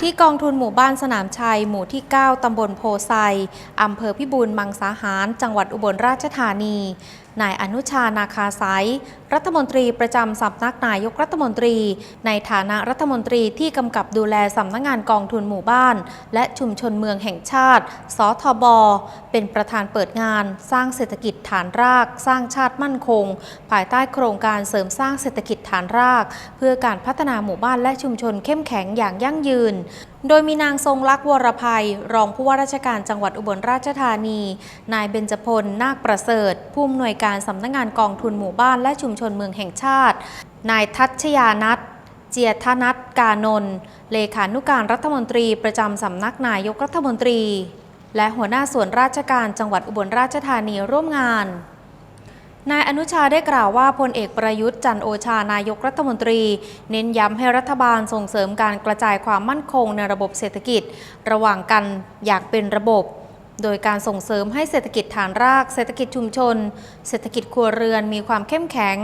ที่กองทุนหมู่บ้านสนามชัย หมู่ที่ 9 ตำบลโพไซ อำเภอพิบูลมังสาหาร จังหวัดอุบลราชธานีนายอนุชานาคาไซรัฐมนตรีประจำสำนักนายกรัฐมนตรี ในฐานะรัฐมนตรีที่กำกับดูแลสำนักงานกองทุนหมู่บ้าน และชุมชนเมืองแห่งชาติ สทบ เป็นประธานเปิดงาน สร้างเศรษฐกิจฐานราก สร้างชาติมั่นคง ภายใต้โครงการเสริมสร้างเศรษฐกิจฐานราก เพื่อการพัฒนาหมู่บ้านและชุมชนเข้มแข็งอย่างยั่งยืน โดยมีนางทรงลักษ์วรภัย รองผู้ว่าราชการจังหวัดอุบลราชธานี นายเบญจพล นาคประเสริฐ ผู้อำนวยการสำนักงานกองทุนหมู่บ้านและชุมชนเมืองแห่งชาติ นายทัชยานัทเจียธนัทกานนท์เลขานุการรัฐมนตรีประจำสำนักนายกรัฐมนตรี และหัวหน้าส่วนราชการจังหวัดอุบลราชธานีร่วมงาน นายอนุชาได้กล่าวว่าพลเอกประยุทธ์จันโอชานายกรัฐมนตรี เน้นย้ำให้รัฐบาลส่งเสริมการกระจายความมั่นคงในระบบเศรษฐกิจ ระหว่างกันอย่างเป็นระบบ โดยการส่งเสริมให้เศรษฐกิจฐานราก เศรษฐกิจชุมชน เศรษฐกิจครัวเรือนมีความเข้มแข็ง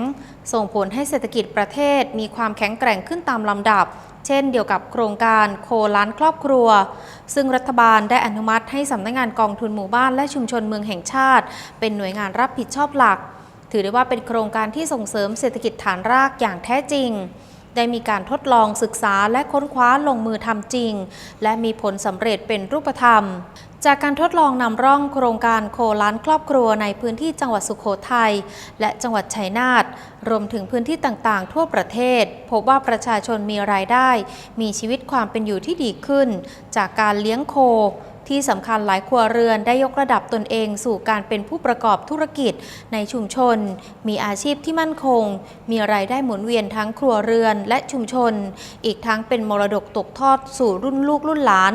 ส่งผลให้เศรษฐกิจประเทศ มีความแข็งแกร่งขึ้นตามลำดับ เช่นเดียวกับโครงการโคล้านครอบครัว ซึ่งรัฐบาลได้อนุมัติให้สำนักงานกองทุนหมู่บ้านและชุมชนเมืองแห่งชาติ เป็นหน่วยงานรับผิดชอบหลัก ถือได้ว่าเป็นโครงการที่ส่งเสริมเศรษฐกิจฐานรากอย่างแท้จริง ได้มีการทดลองศึกษาและค้นคว้าลงมือทำจริง และมีผลสำเร็จเป็นรูปธรรม จากการทดลองนำร่องโครงการโคล้านครอบครัวในพื้นที่จังหวัดสุโขทัยและจังหวัดชัยนาทรวมถึงพื้นที่ต่างๆ ทั่วประเทศ พบว่าประชาชนมีรายได้ มีชีวิตความเป็นอยู่ที่ดีขึ้น จากการเลี้ยงโค ที่สำคัญหลายครัวเรือนได้ยกระดับตนเองสู่การเป็นผู้ประกอบธุรกิจในชุมชน มีอาชีพที่มั่นคง มีรายได้หมุนเวียนทั้งครัวเรือนและชุมชน อีกทั้งเป็นมรดกตกทอดสู่รุ่นลูกรุ่นหลาน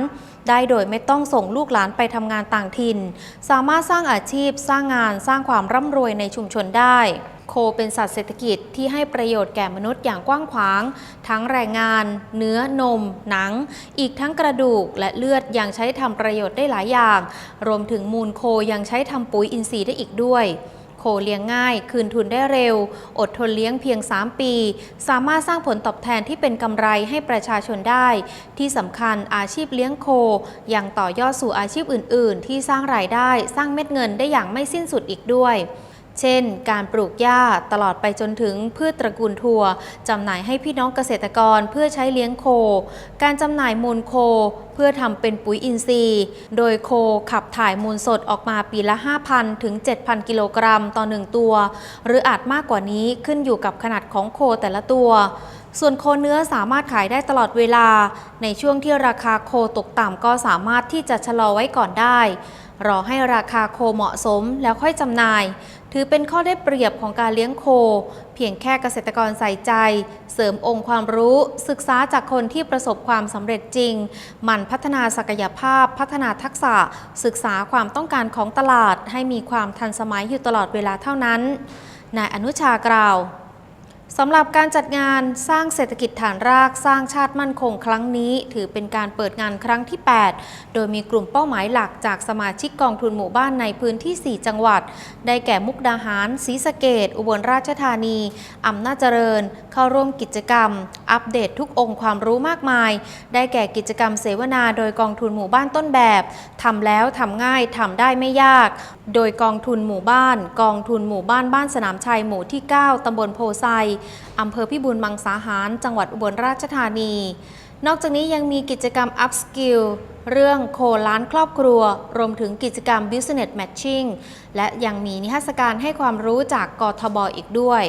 ได้โดยไม่ต้องส่งลูกหลานไปทำงานต่างถิ่น สามารถสร้างอาชีพสร้างงานสร้างความร่ำรวยในชุมชนได้โคเป็นสัตว์เศรษฐกิจที่ให้ประโยชน์แก่มนุษย์อย่างกว้างขวาง ทั้งแรงงาน เนื้อนม หนัง อีกทั้งกระดูกและเลือดยังใช้ทำประโยชน์ได้หลายอย่าง รวมถึงมูลโคยังใช้ทำปุ๋ยอินทรีย์ได้อีกด้วยโคเลี้ยงง่าย คืนทุนได้เร็ว อดทนเลี้ยงเพียง 3 ปี สามารถสร้างผลตอบแทนที่เป็นกำไรให้ประชาชนได้ ที่สำคัญอาชีพเลี้ยงโคยังต่อยอดสู่อาชีพอื่น ๆ ที่สร้างรายได้สร้างเม็ดเงินได้อย่างไม่สิ้นสุดอีกด้วย เช่น การปลูกหญ้าตลอดไปจนถึงพืชตระกูลถั่วจำหน่ายให้พี่น้องเกษตรกรเพื่อใช้เลี้ยงโค การจำหน่ายมูลโค เพื่อทำเป็นปุ๋ยอินทรีย์ โดยโคขับถ่ายมูลสดออกมาปีละ 5,000 ถึง 7,000 กิโลกรัมต่อ1ตัว หรืออาจมากกว่านี้ขึ้นอยู่กับขนาดของโคแต่ละตัวส่วนโคเนื้อสามารถขายได้ตลอดเวลา ในช่วงที่ราคาโคตกต่ำก็สามารถที่จะชะลอไว้ก่อนได้ รอให้ราคาโคเหมาะสมแล้วค่อยจำหน่าย ถือเป็นข้อได้เปรียบของการเลี้ยงโค เพียงแค่เกษตรกรใส่ใจ เสริมองค์ความรู้ศึกษาจากคนที่ประสบความสำเร็จจริงหมั่นพัฒนาศักยภาพ พัฒนาทักษะ ศึกษาความต้องการของตลาด ให้มีความทันสมัยอยู่ตลอดเวลาเท่านั้นนายอนุชากล่าว สำหรับการจัดงานสร้างเศรษฐกิจฐานรากสร้างชาติมั่นคงครั้งนี้ ถือเป็นการเปิดงานครั้งที่ 8 โดยมีกลุ่มเป้าหมายหลักจากสมาชิกกองทุนหมู่บ้านในพื้นที่ 4 จังหวัด ได้แก่มุกดาหารศรีสะเกดอุบลราชธานี อำนาจเจริญเข้าร่วมกิจกรรม อัปเดตทุกองค์ความรู้มากมาย ได้แก่กิจกรรมเสวนาโดยกองทุนหมู่บ้านต้นแบบทำแล้วทำง่ายทำได้ไม่ยาก โดยกองทุนหมู่บ้าน กองทุนหมู่บ้านบ้านสนามชัยหมู่ที่ 9ตำบลโพไซอำเภอพิบูลมังสาหาร จังหวัดอุบลราชธานี นอกจากนี้ยังมีกิจกรรม Up Skill เรื่องโคล้านครอบครัว รวมถึงกิจกรรม Business Matching และยังมีนิทรรศการให้ความรู้จากกทบอีกด้วย